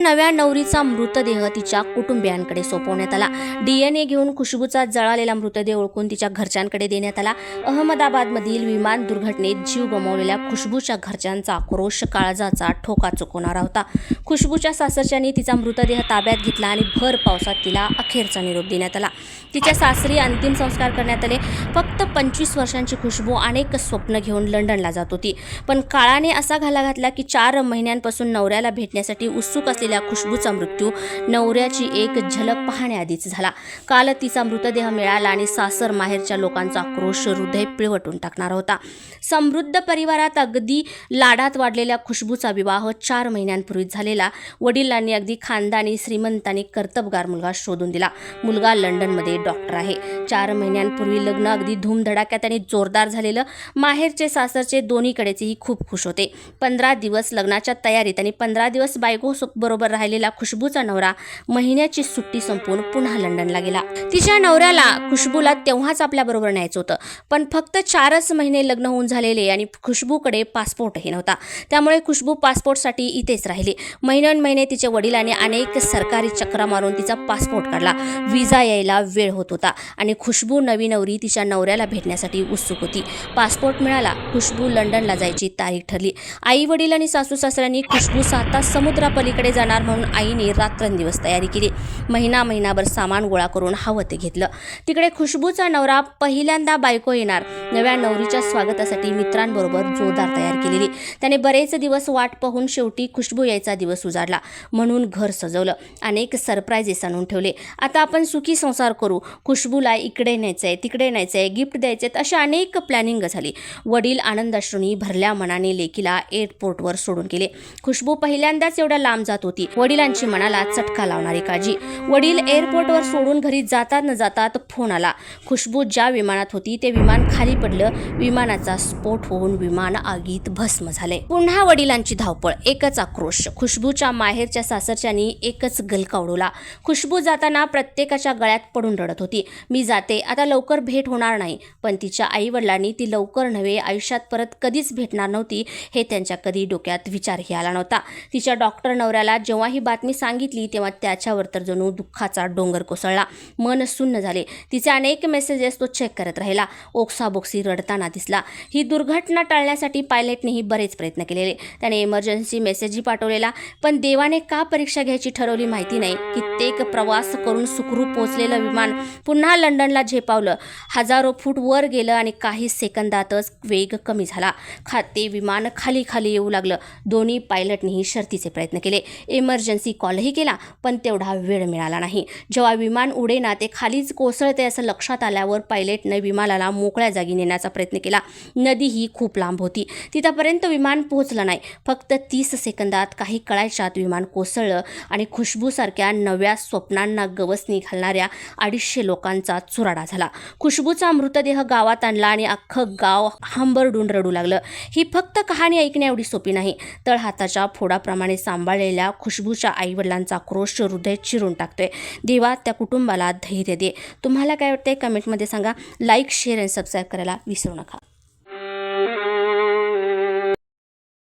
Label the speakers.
Speaker 1: नव्या नवरीचा मृतदेह तिच्या कुटुंबियांकडे सोपवण्यात आला. डीएनए घेऊन खुशबूचा जळालेला मृतदेह ओळखून तिच्या घरच्यांकडे देण्यात आला. अहमदाबादमधील विमान दुर्घटनेत जीव गमावलेल्या खुशबूच्या घरच्यांचा आक्रोश काळजाचा ठोका चुकवणारा होता. खुशबूच्या सासरच्यांनी तिचा मृतदेह ताब्यात घेतला आणि भर पावसात तिला अखेरचा निरोप देण्यात आला. तिच्या सासरी अंतिम संस्कार करण्यात आले. फक्त पंचवीस वर्षांची खुशबू अनेक स्वप्न घेऊन लंडनला जात होती. पण काळाने असा घाला घातला की चार महिन्यांपासून नवऱ्याला भेटण्यासाठी उत्सुक असलेल्या खुशबूचा मृत्यू नवऱ्याची एक झलक पाहण्याआधीच झाला. काल तिचा मृतदेह मिळाला आणि सासर माहेरच्या लोकांचा आक्रोश हृदय पिळवटून टाकणारा होता. समृद्ध परिवारात अगदी लाडात वाढलेल्या खुशबूचा विवाह चार महिन्यांपूर्वीच झालेला. वडिलांनी अगदी खानदानी श्रीमंतांनी कर्तबगार मुलगा शोधून दिला. मुलगा लंडनमध्ये डॉक्टर आहे. चार महिन्यांपूर्वी लग्न अगदी धूमधडाक्यात आणि जोरदार झालेलं. माहेरचे सासरचे दोन्हीकडेचेही खूप खुश होते. पंधरा दिवस लग्नाच्या तयारीत आणि पंधरा दिवस बायको बरोबर बरोबर राहिलेला खुशबूचा नवरा महिन्याची सुट्टी संपवून पुन्हा लंडनला गेला. तिच्या नवऱ्याला खुशबूला तेव्हाच आपल्याबरोबर न्यायचं होतं. पण फक्त चारच महिने लग्न होऊन झालेले आणि खुशबूकडे पासपोर्टही नव्हता. त्यामुळे खुशबू पासपोर्टसाठी इथेच राहिली. महिने तिच्या वडिलांनी अनेक सरकारी चक्रा मारून तिचा पासपोर्ट काढला. विजा यायला वेळ होत होता आणि खुशबू नवी नवरी तिच्या नवऱ्याला भेटण्यासाठी उत्सुक होती. पासपोर्ट मिळाला खुशबू लंडनला जायची तारीख ठरली. आई वडील आणि सासू सासऱ्यांनी खुशबू साता समुद्रापलीकडे जाणार म्हणून आईने रात्रंदिवस तयारी केली. महिना महिनाभर सामान गोळा करून हवं ते घेतलं. तिकडे खुशबूचा नवरा पहिल्यांदा बायको येणार. नव्या नवरीच्या स्वागतासाठी मित्रांबरोबर जोरदार तयार केलेली. त्याने बरेच दिवस वाट पाहून शेवटी खुशबू यायचा दिवस उजाडला. म्हणून घर सजवलं. अनेक सरप्राईजेस आणून ठेवले. आता आपण सुखी संसार करू. खुशबूला इकडे न्यायचं आहे तिकडे न्यायचं आहे गिफ्ट द्यायचे आहेत अशा अनेक प्लॅनिंग झाली. वडील आनंदाश्रूंनी भरल्या मनाने लेकीला एअरपोर्टवर सोडून गेले. खुशबू पहिल्यांदाच एवढ्या लांब जात होती. वडिलांची मनाला चटका लावणारी काळजी. वडील एअरपोर्टवर सोडून घरी जातात न जातात फोन आला. खुशबू ज्या विमानात होती ते विमान खाली पडलं विमानाचा स्फोट होऊन विमान आगीत भस्म झाले. पुन्हा वडिलांची धावपळ एकच आक्रोश. खुशबूच्या माहेरच्या सासरच्यानी एकच गलका उडवला. खुशबू जाताना प्रत्येकाच्या गळ्यात पडून रडत होती. मी जाते आता लवकर भेट होणार नाही. पण तिच्या आईवडिलांनी ती लवकर नव्हे आयुष्यात परत कधीच भेटणार नव्हती हे त्यांच्या कधी डोक्यात विचारही आला नव्हता. तिच्या डॉक्टर नवऱ्याला जेव्हा ही बातमी सांगितली तेव्हा त्याच्यावर तर जणू दुःखाचा डोंगर कोसळला. मन सुन्न झाले. तिचे अनेक मेसेजेस तो चेक करत राहिला. ओक्साबोक्स रडताना दिसला. ही दुर्घटना टाळण्यासाठी पायलटनेही बरेच प्रयत्न केलेले. त्याने इमर्जन्सी मेसेजही पाठवलेला. पण देवाने का परीक्षा घ्यायची ठरवली माहिती नाही. कित्येक प्रवास करून सुखरूप पोहोचलेलं विमान पुन्हा लंडनला झेपावलं. हजारो फूट वर गेलं आणि काही सेकंदातच वेग कमी झाला. खाते विमान खाली खाली येऊ लागलं. दोन्ही पायलटनेही शर्तीचे प्रयत्न केले. इमर्जन्सी कॉलही केला पण तेवढा वेळ मिळाला नाही. जेव्हा विमान उडेना ते खालीच कोसळते असं लक्षात आल्यावर पायलटनं विमानाला मोकळ्या जागी नेण्याचा प्रयत्न केला. नदी ही खूप लांब होती. तिथपर्यंत विमान पोहोचलं नाही. फक्त तीस सेकंदात काही कळायच्यात विमान कोसळलं आणि खुशबूसारख्या नव्या स्वप्नांना गवसणी घालणाऱ्या अडीचशे लोकांचा चुराडा झाला. खुशबूचा मृतदेह गावात आणला आणि अख्खं गाव हंबरडून रडू लागलं. ही फक्त कहाणी ऐकण्या एवढी सोपी नाही. तळहाताच्या फोडाप्रमाणे सांभाळलेल्या खुशबूच्या आईवडिलांचा क्रोश हृदय चिरून टाकतोय. देवा त्या कुटुंबाला धैर्य दे. तुम्हाला काय वाटतंय? कमेंटमध्ये सांगा. लाईक शेअर आणि सबस्क्राईब करायला विसरू नका